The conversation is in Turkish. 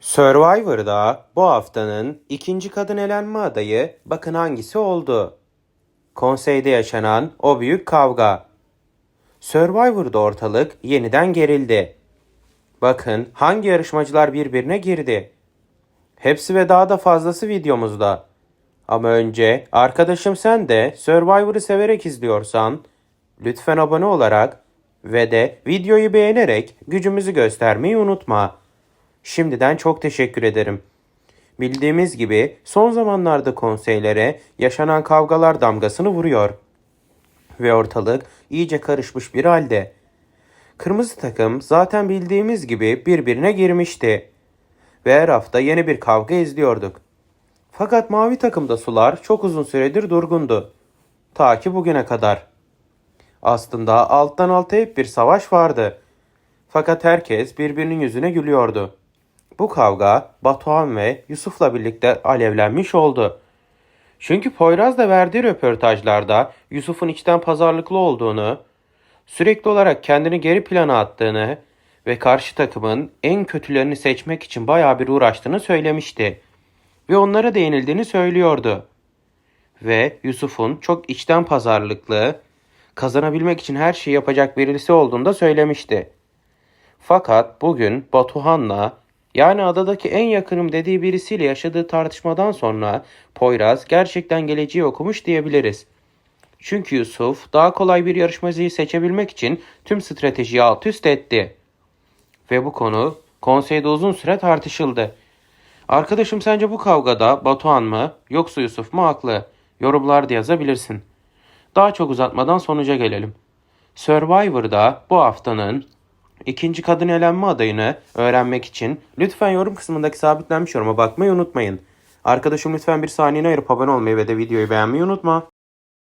Survivor'da bu haftanın ikinci kadın elenme adayı bakın hangisi oldu? Konseyde yaşanan o büyük kavga. Survivor'da ortalık yeniden gerildi. Bakın hangi yarışmacılar birbirine girdi. Hepsi ve daha da fazlası videomuzda. Ama önce arkadaşım sen de Survivor'ı severek izliyorsan lütfen abone olarak ve de videoyu beğenerek gücümüzü göstermeyi unutma. Şimdiden çok teşekkür ederim. Bildiğimiz gibi son zamanlarda konseylere yaşanan kavgalar damgasını vuruyor. Ve ortalık iyice karışmış bir halde. Kırmızı takım zaten bildiğimiz gibi birbirine girmişti. Ve her hafta yeni bir kavga izliyorduk. Fakat mavi takımda sular çok uzun süredir durgundu. Ta ki bugüne kadar. Aslında alttan alta hep bir savaş vardı. Fakat herkes birbirinin yüzüne gülüyordu. Bu kavga Batuhan ve Yusuf'la birlikte alevlenmiş oldu. Çünkü Poyraz da verdiği röportajlarda Yusuf'un içten pazarlıklı olduğunu, sürekli olarak kendini geri plana attığını ve karşı takımın en kötülerini seçmek için bayağı bir uğraştığını söylemişti. Ve onlara değinildiğini söylüyordu. Ve Yusuf'un çok içten pazarlıklı, kazanabilmek için her şeyi yapacak birisi olduğunu da söylemişti. Fakat bugün Batuhan'la yani adadaki en yakınım dediği birisiyle yaşadığı tartışmadan sonra Poyraz gerçekten geleceği okumuş diyebiliriz. Çünkü Yusuf daha kolay bir yarışmacıyı seçebilmek için tüm stratejiyi alt üst etti. Ve bu konu konseyde uzun süre tartışıldı. Arkadaşım sence bu kavgada Batuhan mı yoksa Yusuf mu haklı? Yorumlarda yazabilirsin. Daha çok uzatmadan sonuca gelelim. Survivor'da bu haftanın ikinci kadın elenme adayını öğrenmek için lütfen yorum kısmındaki sabitlenmiş yoruma bakmayı unutmayın. Arkadaşım lütfen bir saniyene ayırıp abone olmayı ve de videoyu beğenmeyi unutma.